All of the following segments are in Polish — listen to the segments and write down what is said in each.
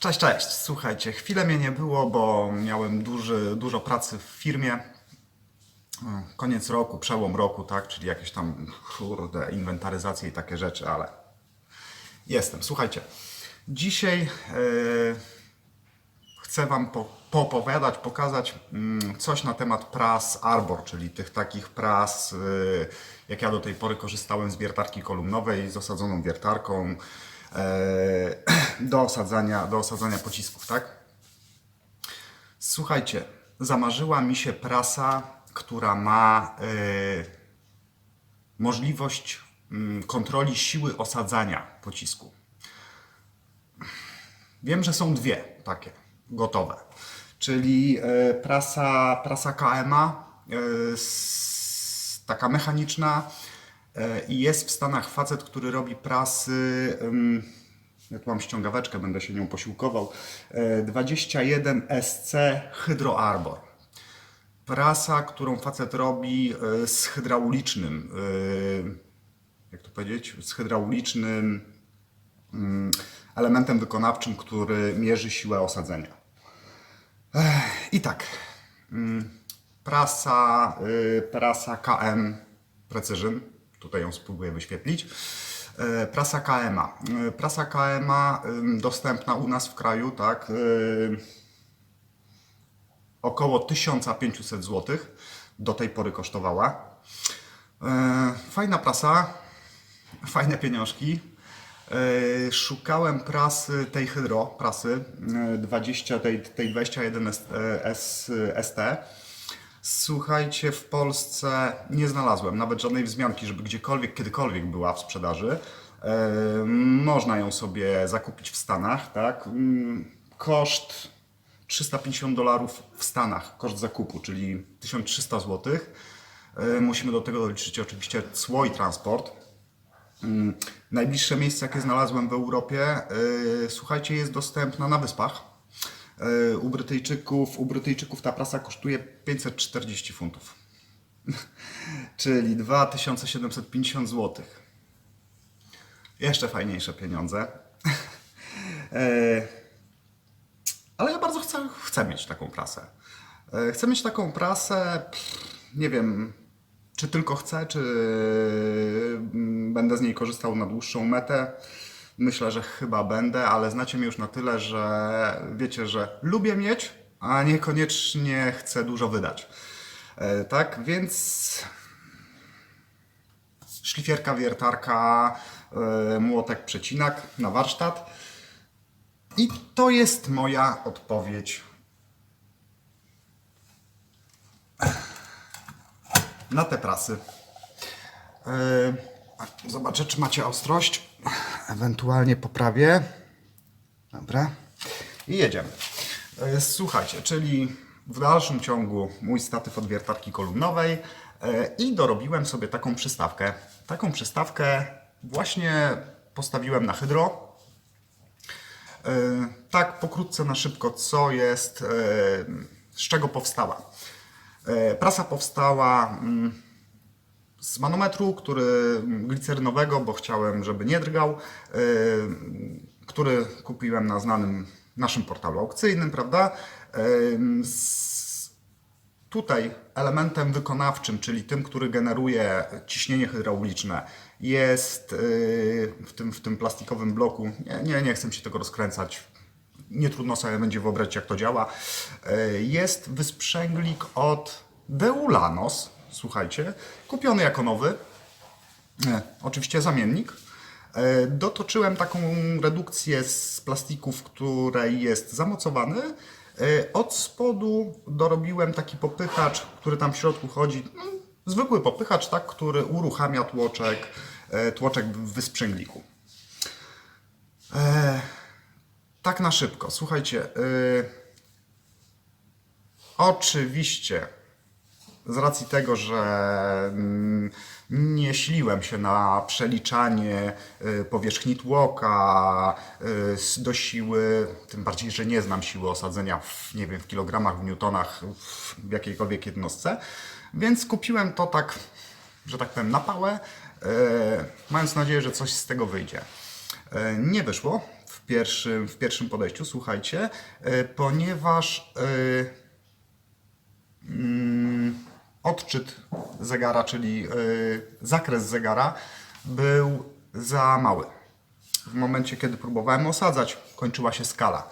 Cześć, cześć. Słuchajcie, chwilę mnie nie było, bo miałem duży, dużo pracy w firmie. Koniec roku, przełom roku, tak? Czyli jakieś tam, kurde, inwentaryzacje i takie rzeczy, ale jestem. Słuchajcie, dzisiaj e, chcę Wam po, poopowiadać, pokazać mm, coś na temat pras Arbor, czyli tych takich pras, y, jak ja do tej pory korzystałem z wiertarki kolumnowej z osadzoną wiertarką do osadzania, do osadzania pocisków, tak? Słuchajcie, zamarzyła mi się prasa, która ma y, możliwość mm, kontroli siły osadzania pocisku. Wiem, że są dwie takie gotowe. Czyli e, prasa, prasa KMA, e, taka mechaniczna e, i jest w Stanach facet, który robi prasy, ja tu mam ściągaweczkę, będę się nią posiłkował, e, 21 SC Hydro Arbor. Prasa, którą facet robi e, z hydraulicznym, e, jak to powiedzieć, z hydraulicznym mm, elementem wykonawczym, który mierzy siłę osadzenia. I tak, mm, prasa, y, prasa KM Precision, tutaj ją spróbuję wyświetlić. E, Prasa KMA. E, Prasa KMA dostępna u nas w kraju, tak, y, około 1500 zł do tej pory kosztowała. E, Fajna prasa, fajne pieniążki. E, Szukałem prasy, tej Hydro, prasy e, 20, tej, tej 21 S, e, S, ST. Słuchajcie, w Polsce nie znalazłem nawet żadnej wzmianki, żeby gdziekolwiek, kiedykolwiek była w sprzedaży. E, Można ją sobie zakupić w Stanach, tak? Mm, Koszt 350 dolarów w Stanach, koszt zakupu, czyli 1300 zł. E, Musimy do tego doliczyć oczywiście cło i transport. Mm, Najbliższe miejsce, jakie znalazłem w Europie, yy, słuchajcie, jest dostępna na wyspach. Yy, u, Brytyjczyków, u Brytyjczyków ta prasa kosztuje 540 funtów, czyli 2750 zł. Jeszcze fajniejsze pieniądze. Yy, ale ja bardzo chcę, chcę mieć taką prasę. E, Chcę mieć taką prasę, nie wiem, czy tylko chcę, czy mm, będę z niej korzystał na dłuższą metę. Myślę, że chyba będę, ale znacie mnie już na tyle, że wiecie, że lubię mieć, a niekoniecznie chcę dużo wydać. E, Tak, więc szlifierka, wiertarka, e, młotek, przecinak na warsztat. I to jest moja odpowiedź na te prasy. Yy, Zobaczę, czy macie ostrość. Ewentualnie poprawię. Dobra. I jedziemy. Yy, Słuchajcie, czyli w dalszym ciągu mój statyw od wiertarki kolumnowej yy, i dorobiłem sobie taką przystawkę. Taką przystawkę właśnie postawiłem na hydro. Yy, Tak, pokrótce na szybko, co jest, z czego powstała. Prasa powstała mm, z manometru, który mm, glicerynowego, bo chciałem, żeby nie drgał, yy, który kupiłem na znanym naszym portalu aukcyjnym, prawda? Yy, z- Tutaj elementem wykonawczym, czyli tym, który generuje ciśnienie hydrauliczne, jest yy, w tym, w tym plastikowym bloku. Nie, nie, nie chcę się tego rozkręcać. Nie trudno sobie będzie wyobrazić, jak to działa. Jest wysprzęglik od Deulanos, słuchajcie, kupiony jako nowy. E, Oczywiście zamiennik. E, Dotoczyłem taką redukcję z plastiku, w której jest zamocowany. E, Od spodu dorobiłem taki popychacz, który tam w środku chodzi. No, zwykły popychacz, tak, który uruchamia tłoczek, e, tłoczek w wysprzęgliku. E, Tak na szybko. Słuchajcie, e, oczywiście z racji tego, że mm, nie siliłem się na przeliczanie y, powierzchni tłoka y, do siły, tym bardziej, że nie znam siły osadzenia w, nie wiem, w kilogramach, w newtonach, w jakiejkolwiek jednostce, więc kupiłem to tak, że tak powiem, na pałę, y, mając nadzieję, że coś z tego wyjdzie. Nie wyszło. W pierwszym, w pierwszym podejściu, słuchajcie, ponieważ mm, odczyt zegara, czyli e, zakres zegara był za mały. W momencie, kiedy próbowałem osadzać, kończyła się skala.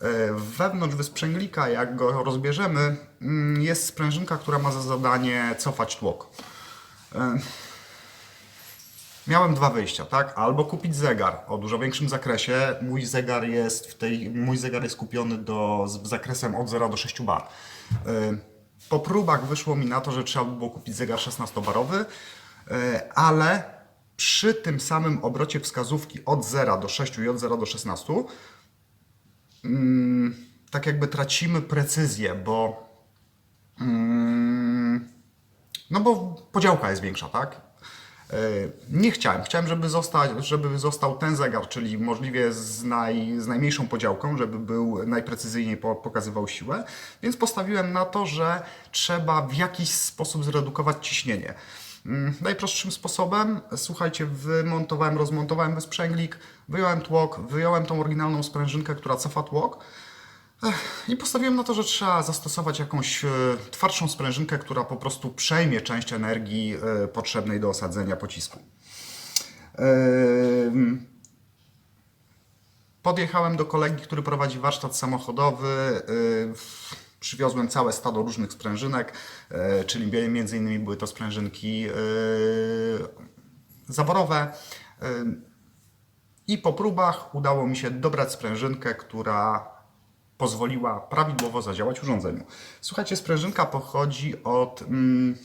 E, Wewnątrz wysprzęglika, jak go rozbierzemy, mm, jest sprężynka, która ma za zadanie cofać tłok. E, Miałem dwa wyjścia, tak? Albo kupić zegar o dużo większym zakresie. Mój zegar jest w tej, mój zegar jest kupiony do, z zakresem od 0 do 6 bar. Po próbach wyszło mi na to, że trzeba by było kupić zegar 16-barowy, y, ale przy tym samym obrocie wskazówki od 0 do 6 i od 0 do 16 mm, tak jakby tracimy precyzję, bo mm, no bo podziałka jest większa, tak? E, Nie chciałem. Chciałem, żeby, zostać, żeby został ten zegar, czyli możliwie z, naj, z najmniejszą podziałką, żeby był najprecyzyjniej po, pokazywał siłę. Więc postawiłem na to, że trzeba w jakiś sposób zredukować ciśnienie. Mm, Najprostszym sposobem, słuchajcie, wymontowałem, rozmontowałem wysprzęglik, wyjąłem tłok, wyjąłem tą oryginalną sprężynkę, która cofa tłok. I postawiłem na to, że trzeba zastosować jakąś e, twardszą sprężynkę, która po prostu przejmie część energii e, potrzebnej do osadzenia pocisku. Em, Podjechałem do kolegi, który prowadzi warsztat samochodowy. w- Przywiozłem całe stado różnych sprężynek, czyli między innymi były to sprężynki zaborowe. I po próbach udało mi się dobrać sprężynkę, która pozwoliła prawidłowo zadziałać urządzeniu. Słuchajcie, sprężynka pochodzi od. Mm,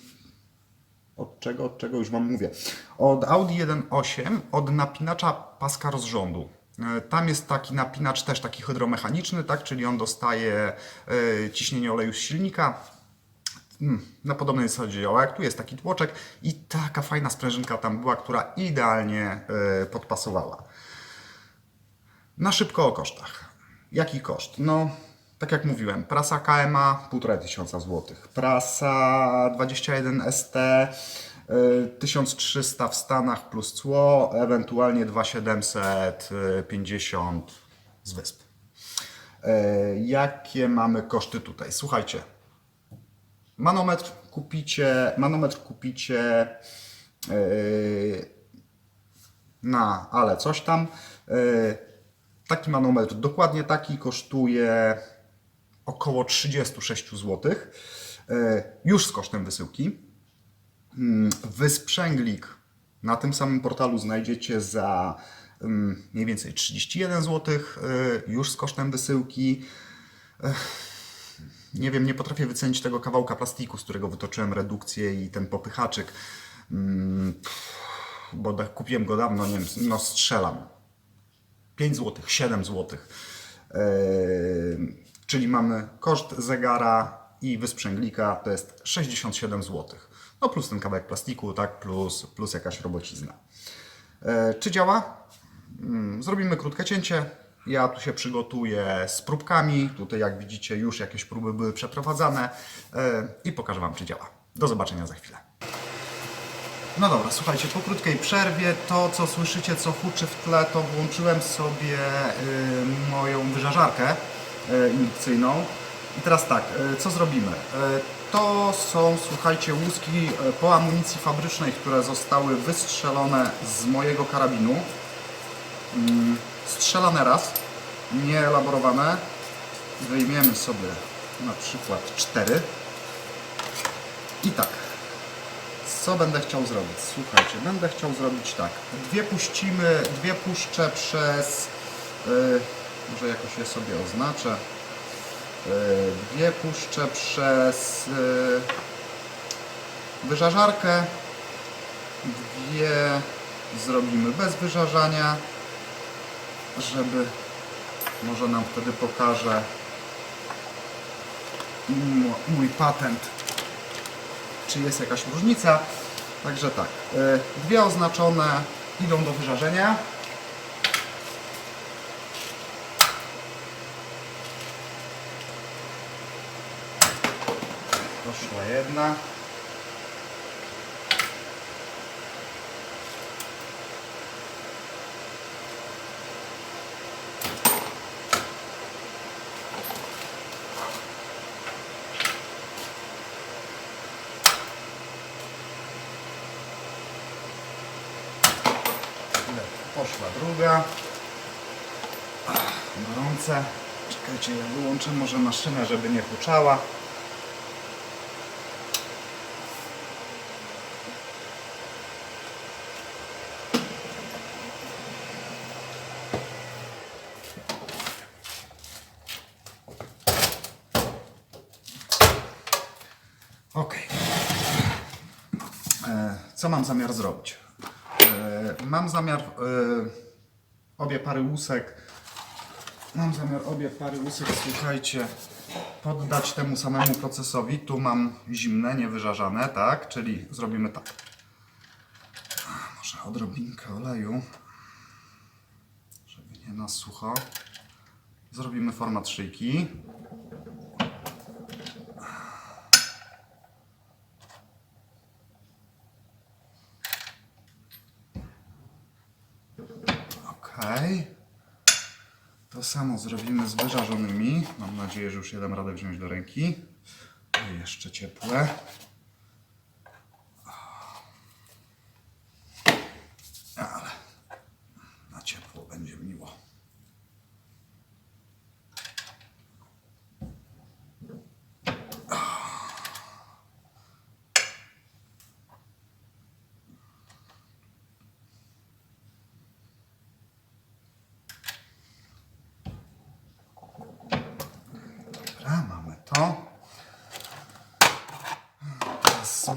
od czego, od czego już Wam mówię? Od Audi 1.8, od napinacza paska rozrządu. E, Tam jest taki napinacz też taki hydromechaniczny, tak? czyli on dostaje e, ciśnienie oleju z silnika. Mm, Na podobnej zasadzie działa jak tu jest taki tłoczek i taka fajna sprężynka tam była, która idealnie e, podpasowała. Na szybko o kosztach. Jaki koszt? No, tak jak mówiłem, prasa KMA 1500 zł, prasa 21 ST y, 1300 w Stanach plus cło, ewentualnie 2750 z wysp. Y, Jakie mamy koszty tutaj? Słuchajcie, manometr kupicie, manometr kupicie yy, na ale coś tam. Taki manometr, dokładnie taki, kosztuje około 36 zł. Yy, Już z kosztem wysyłki. Mm, Wysprzęglik na tym samym portalu znajdziecie za mm, mniej więcej 31 zł, już z kosztem wysyłki. Nie wiem, nie potrafię wycenić tego kawałka plastiku, z którego wytoczyłem redukcję i ten popychaczyk. Mm, Bo kupiłem go dawno, nie wiem, no strzelam. 5 zł, 7 zł. czyli mamy koszt zegara i wysprzęglika to jest 67 zł. No plus ten kawałek plastiku, tak, plus, plus jakaś robocizna. E, czy działa? Mm, Zrobimy krótkie cięcie. Ja tu się przygotuję z próbkami. Tutaj, jak widzicie, już jakieś próby były przeprowadzane e, i pokażę Wam, czy działa. Do zobaczenia za chwilę. No dobra, słuchajcie, po krótkiej przerwie to, co słyszycie, co huczy w tle, to włączyłem sobie y, moją wyżarkę y, indukcyjną. I teraz tak, y, co zrobimy? Y, to są, słuchajcie, łuski y, po amunicji fabrycznej, które zostały wystrzelone z mojego karabinu. Mm, strzelane raz, nie elaborowane. Wyjmiemy sobie na przykład cztery. I tak, co będę chciał zrobić? Słuchajcie, będę chciał zrobić tak. Dwie puścimy, dwie puszczę przez. Yy, może jakoś je sobie oznaczę. Yy, dwie puszczę przez yy, wyżarzarkę. Dwie zrobimy bez wyżarzania, żeby może nam wtedy pokaże mój patent czy jest jakaś różnica. Także tak, y, dwie oznaczone idą do wyżarzenia. Poszła jedna. Poszła druga. Gorące. Czekajcie, ja wyłączę może maszynę, żeby nie huczała. Ok. E, Co mam zamiar zrobić? Mam zamiar e, obie pary łusek. Mam zamiar obie pary łusek, słuchajcie, poddać temu samemu procesowi. Tu mam zimne, niewyżarzane, tak? Czyli zrobimy tak. Może odrobinkę oleju, żeby nie na sucho. Zrobimy format szyjki. Okej. To samo zrobimy z wyżarzonymi. Mam nadzieję, że już je dam radę wziąć do ręki. Jeszcze ciepłe. Ale na ciepło będzie miło. Dobra, mamy to. Teraz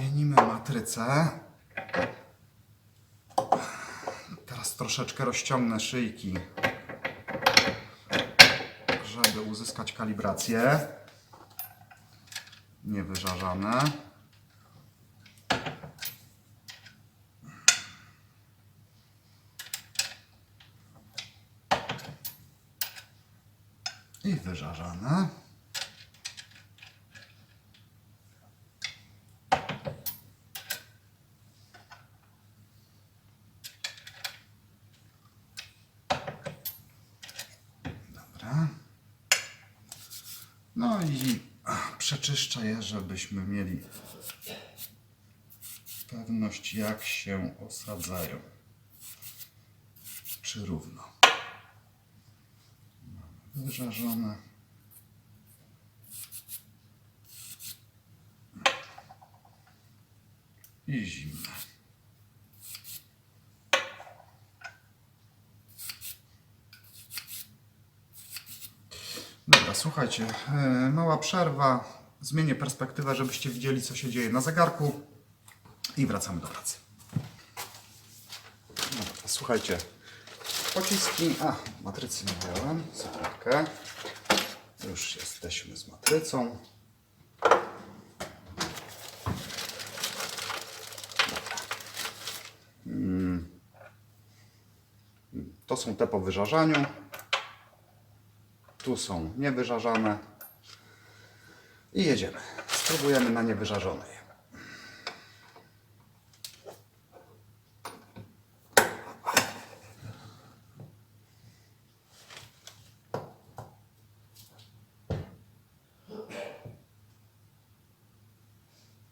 Teraz troszeczkę rozciągnę szyjki, żeby uzyskać kalibrację. Niewyżarzane. I wyżarzane. No i przeczyszczę je, żebyśmy mieli pewność, jak się osadzają. Czy równo. Mamy Wyżarzone. I zimne. Dobra, słuchajcie, e, mała przerwa. Zmienię perspektywę, żebyście widzieli, co się dzieje na zegarku. I wracamy do pracy. Dobra, słuchajcie, pociski. A, matrycy nie miałem. Sekundkę. Już jesteśmy z matrycą. Mm. To są te po wyżarzaniu. Tu są niewyżarzane. I jedziemy. Spróbujemy na niewyżarzonej.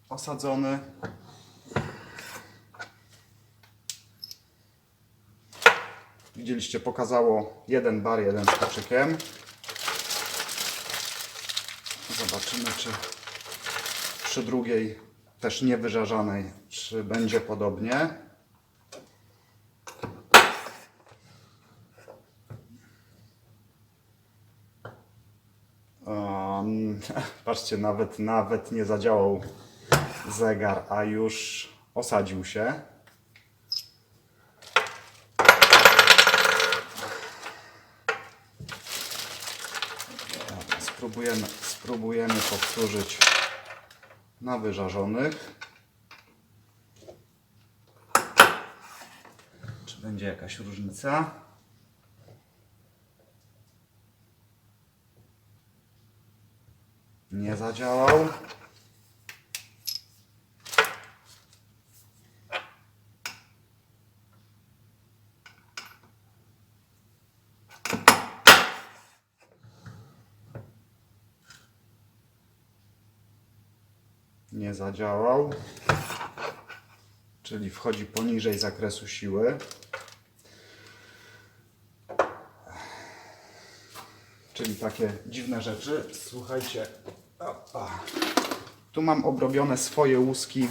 Osadzony. Widzieliście, pokazało jeden bar, jeden z. Zobaczymy, czy przy drugiej, też niewyżarzanej, czy będzie podobnie. Um, patrzcie, nawet, nawet nie zadziałał zegar, a już osadził się. Dobra, spróbujemy, spróbujemy powtórzyć na wyżarzonych. Czy będzie jakaś różnica? Nie zadziałał. nie zadziałał, czyli wchodzi poniżej zakresu siły. Czyli takie dziwne rzeczy. Słuchajcie, Opa. tu mam obrobione swoje łuski,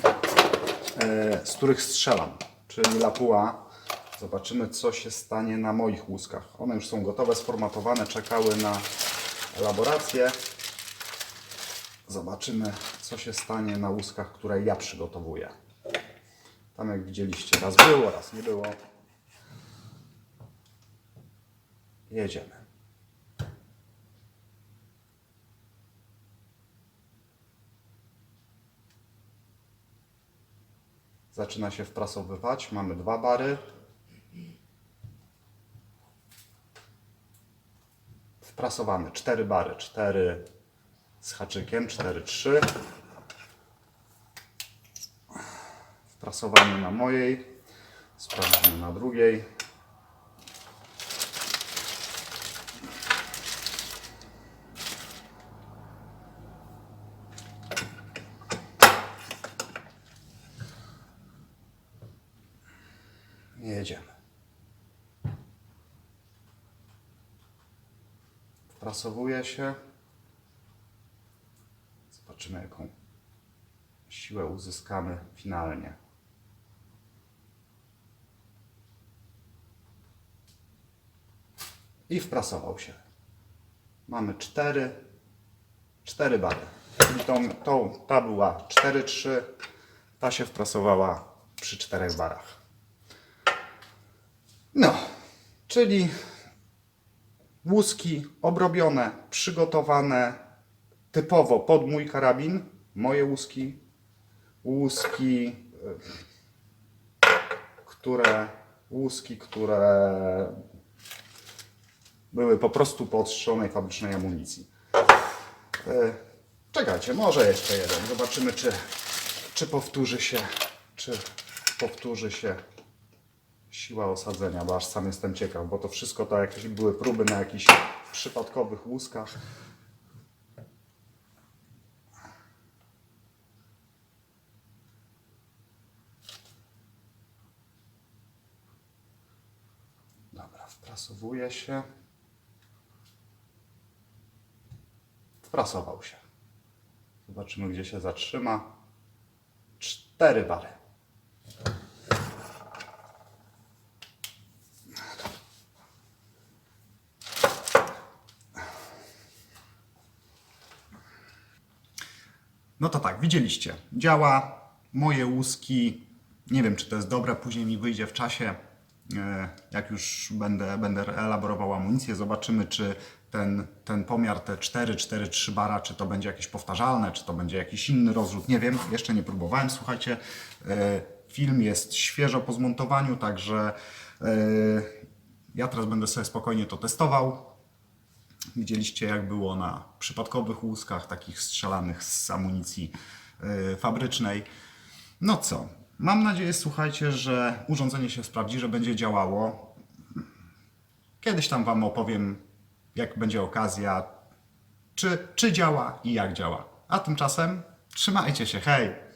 e, z których strzelam, czyli lapuła. Zobaczymy, co się stanie na moich łuskach. One już są gotowe, sformatowane, czekały na elaborację. Zobaczymy, co się stanie na łuskach, które ja przygotowuję. Tam, jak widzieliście, raz było, raz nie było. Jedziemy. Zaczyna się wprasowywać. Mamy dwa bary. Wprasowane cztery bary. Cztery z haczykiem, cztery, trzy. Wprasowanie na mojej. Sprawdzimy na drugiej. Jedziemy. Wprasowuje się. Jaką siłę uzyskamy finalnie. I wprasował się. Mamy cztery, cztery bary. Czyli tą, tą, ta była 4-3, ta się wprasowała przy czterech barach. No, czyli łuski obrobione, przygotowane typowo pod mój karabin. Moje łuski, łuski, e, które, łuski, które były po prostu po odstrzelonej fabrycznej amunicji. E, Czekajcie, może jeszcze jeden. Zobaczymy, czy, czy powtórzy się, czy powtórzy się siła osadzenia, bo aż sam jestem ciekaw, bo to wszystko to jakieś były próby na jakichś przypadkowych łuskach. Dobra, wprasowuje się. Wprasował się. Zobaczymy, gdzie się zatrzyma. Cztery bary. No to tak, widzieliście. Działa. Moje łuski. Nie wiem, czy to jest dobre, później mi wyjdzie w czasie. E, Jak już będę, będę elaborował amunicję, zobaczymy, czy ten, ten pomiar, te 4, 4, 3 bara, czy to będzie jakieś powtarzalne, czy to będzie jakiś inny rozrzut. Nie wiem, jeszcze nie próbowałem. Słuchajcie, e, film jest świeżo po zmontowaniu, także e, ja teraz będę sobie spokojnie to testował. Widzieliście, jak było na przypadkowych łuskach, takich strzelanych z amunicji fabrycznej. No co? Mam nadzieję, słuchajcie, że urządzenie się sprawdzi, że będzie działało. Kiedyś tam Wam opowiem, jak będzie okazja, czy, czy działa i jak działa. A tymczasem trzymajcie się, hej!